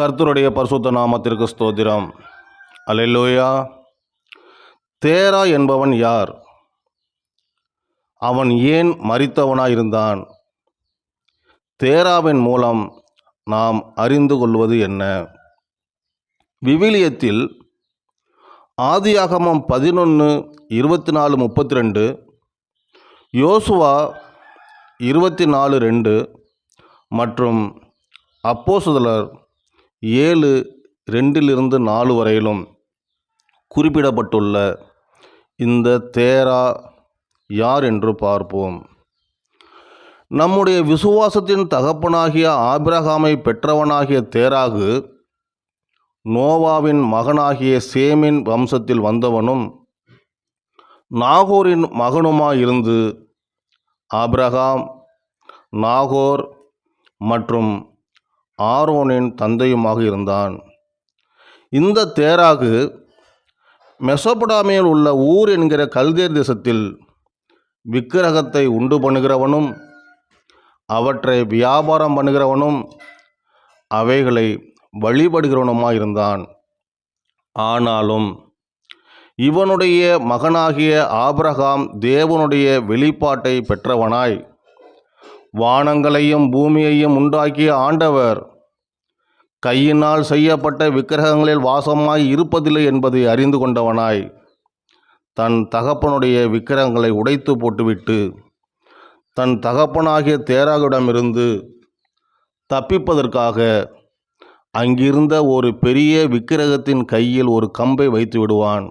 கர்த்தருடைய பரிசுத்த நாமத்திற்கு ஸ்தோத்திரம். அல்லேலூயா. தேரா என்பவன் யார்? அவன் ஏன் மறித்தவனாயிருந்தான் தேராவின் மூலம் நாம் அறிந்து கொள்வது என்ன? விவிலியத்தில் ஆதியாகமம் பதினொன்று இருபத்தி நாலு முப்பத்தி ரெண்டு யோசுவா இருபத்தி நாலு ரெண்டு மற்றும் அப்போசுதலர் ஏழு ரெண்டிலிருந்து நாலு வரையிலும் குறிப்பிடப்பட்டுள்ள இந்த தேரா யார் என்று பார்ப்போம். நம்முடைய விசுவாசத்தின் தகப்பனாகிய ஆபிரகாமை பெற்றவனாகிய தேராகு நோவாவின் மகனாகிய சேமின் வம்சத்தில் வந்தவனும் நாகோரின் மகனுமாயிருந்து ஆபிரகாம் நாகோர் மற்றும் ஆரோனின் தந்தையுமாக இருந்தான். இந்த தேராகு மெசொபடாமியில் உள்ள ஊர் என்கிற கல்தேர் தேசத்தில் விக்கிரகத்தை உண்டு பண்ணுகிறவனும் அவற்றை வியாபாரம் பண்ணுகிறவனும் அவைகளை வழிபடுகிறவனுமாக இருந்தான். ஆனாலும் இவனுடைய மகனாகிய ஆபிரகாம் தேவனுடைய வெளிப்பாட்டை பெற்றவனாய் வானங்களையும் பூமியையும் உண்டாக்கிய ஆண்டவர். கையினால் செய்யப்பட்ட விக்கிரகங்களில் வாசமாய் இருப்பதில்லை என்பதை அறிந்து கொண்டவனாய். தன் தகப்பனுடைய விக்கிரகங்களை உடைத்து போட்டுவிட்டு தன் தகப்பனாகிய தேராகிடமிருந்து தப்பிப்பதற்காக அங்கிருந்த ஒரு பெரிய விக்கிரகத்தின் கையில் ஒரு கம்பை வைத்து விடுவான்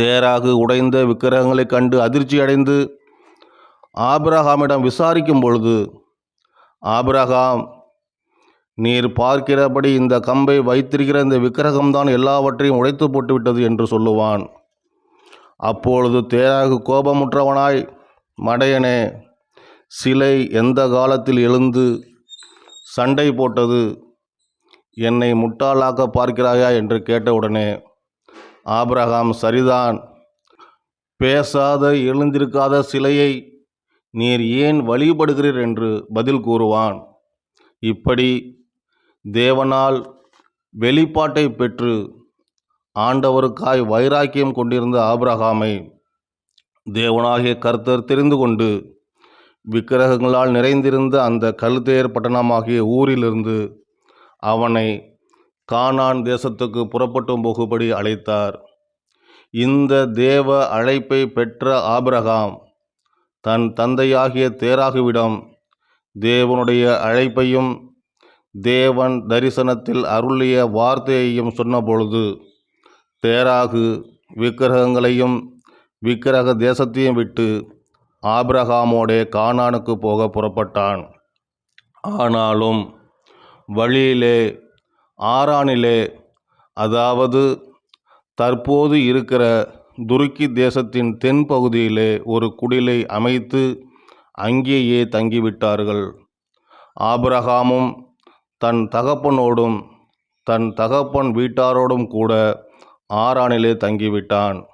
தேராகு உடைந்த விக்கிரகங்களைக் கண்டு அதிர்ச்சி அடைந்து ஆபிரகாமிடம் விசாரிக்கும் பொழுது ஆபிரகாம் நீர் பார்க்கிறபடி இந்த கம்பை வைத்திருக்கிற இந்த விக்கிரகம்தான் எல்லாவற்றையும் உடைத்து போட்டுவிட்டது என்று சொல்லுவான். அப்பொழுது தேராகு கோபமுற்றவனாய் மடையனே சிலை எந்த காலத்தில் எழுந்து சண்டை போட்டது? என்னை முட்டாளாக்க பார்க்கிறாயா? என்று கேட்டவுடனே ஆபிரகாம் சரிதான். பேசாத எழுந்திருக்காத சிலையை நீர் ஏன் வழிபடுகிறீர் என்று பதில் கூறுவான். இப்படி தேவனால் வெளிப்பாட்டை பெற்று ஆண்டவருக்காய் வைராக்கியம் கொண்டிருந்த ஆபிரகாமை தேவனாகிய கர்த்தர் தெரிந்து கொண்டு விக்கிரகங்களால் நிறைந்திருந்த அந்த கழுத்தேர் பட்டணமாகிய ஊரிலிருந்து அவனை கானான் தேசத்துக்கு புறப்பட்டும் போகுபடி அழைத்தார். இந்த தேவ அழைப்பை பெற்ற ஆபிரகாம் தன் தந்தையாகிய தேராகுவிடம் தேவனுடைய அழைப்பையும் தேவன் தரிசனத்தில் அருளிய வார்த்தையையும் சொன்னபொழுது தேராகு விக்கிரகங்களையும் விக்கிரக தேசத்தையும் விட்டு ஆபிரகாமோடே கானானுக்கு போக புறப்பட்டான். ஆனாலும் வழியிலே ஆரானிலே அதாவது தற்போது இருக்கிற துருக்கி தேசத்தின் தென்பகுதியிலே ஒரு குடிலை அமைத்து அங்கேயே தங்கிவிட்டார்கள். ஆபிரகாமும் தன் தகப்பனோடும் தன் தகப்பன் வீட்டாரோடும் கூட ஆறானிலே தங்கிவிட்டான்.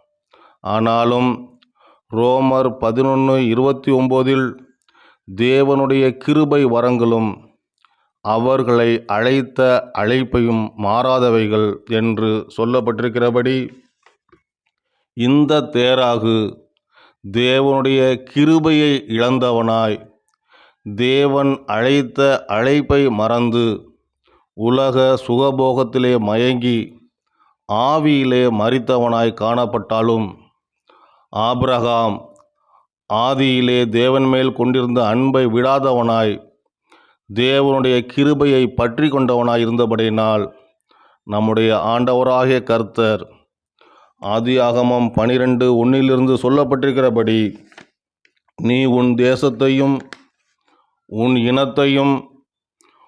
ஆனாலும் ரோமர் பதினொன்று இருபத்தி ஒம்போதில் தேவனுடைய கிருபை வரங்களும் அவர்களை அழைத்த அழைப்பையும் மாறாதவைகள் என்று சொல்லப்பட்டிருக்கிறபடி இந்த தேராகு தேவனுடைய கிருபையை இழந்தவனாய் தேவன் அழைத்த அழைப்பை மறந்து உலக சுகபோகத்திலே மயங்கி ஆவியிலே மறித்தவனாய் காணப்பட்டாலும் ஆபிரகாம் ஆதியிலே தேவன் மேல் கொண்டிருந்த அன்பை விடாதவனாய் தேவனுடைய கிருபையை பற்றி கொண்டவனாய் இருந்தபடியினால் நம்முடைய ஆண்டவராகிய கர்த்தர் ஆதியாகமம் பனிரெண்டு ஒன்றிலிருந்து சொல்லப்பட்டிருக்கிறபடி நீ உன் தேசத்தையும் உன் இனத்தையும்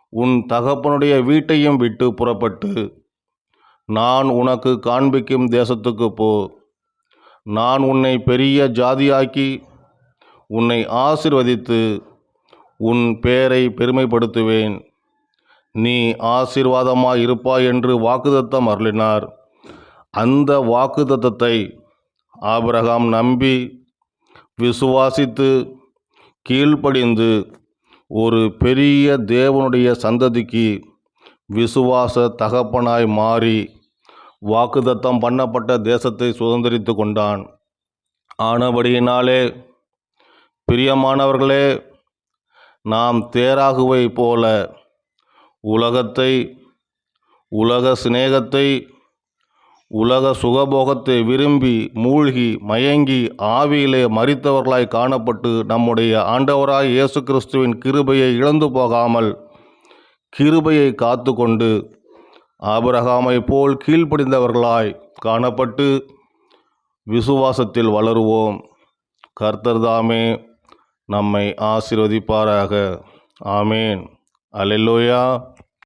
உன் தகப்பனுடைய வீட்டையும் விட்டு புறப்பட்டு நான் உனக்கு காண்பிக்கும் தேசத்துக்கு போ. நான் உன்னை பெரிய ஜாதியாக்கி உன்னை ஆசிர்வதித்து உன் பேரை பெருமைப்படுத்துவேன். நீ ஆசீர்வாதமாய் இருப்பாய் என்று வாக்குதத்தம் அருளினார். அந்த வாக்குத்தத்தத்தை ஆபிரகாம் நம்பி விசுவாசித்து கீழ்ப்படிந்து ஒரு பெரிய தேவனுடைய சந்ததிக்கு விசுவாச தகப்பனாய் மாறி வாக்குத்தத்தம் பண்ணப்பட்ட தேசத்தை சுதந்திரித்து கொண்டான். ஆனபடியினாலே பிரியமானவர்களே நாம் தேராகுவை போல உலகத்தை உலக சிநேகத்தை உலக சுகபோகத்தை விரும்பி மூழ்கி மயங்கி ஆவியிலே மறித்தவர்களாய் காணப்பட்டு நம்முடைய ஆண்டவராய் இயேசு கிறிஸ்துவின் கிருபையை இழந்து போகாமல் கிருபையை காத்து கொண்டு ஆபிரகாமை போல் கீழ்ப்படிந்தவர்களாய் காணப்பட்டு விசுவாசத்தில் வளருவோம். கர்த்தர் தாமே நம்மை ஆசீர்வதிப்பாராக. ஆமேன். அலெல்லோயா.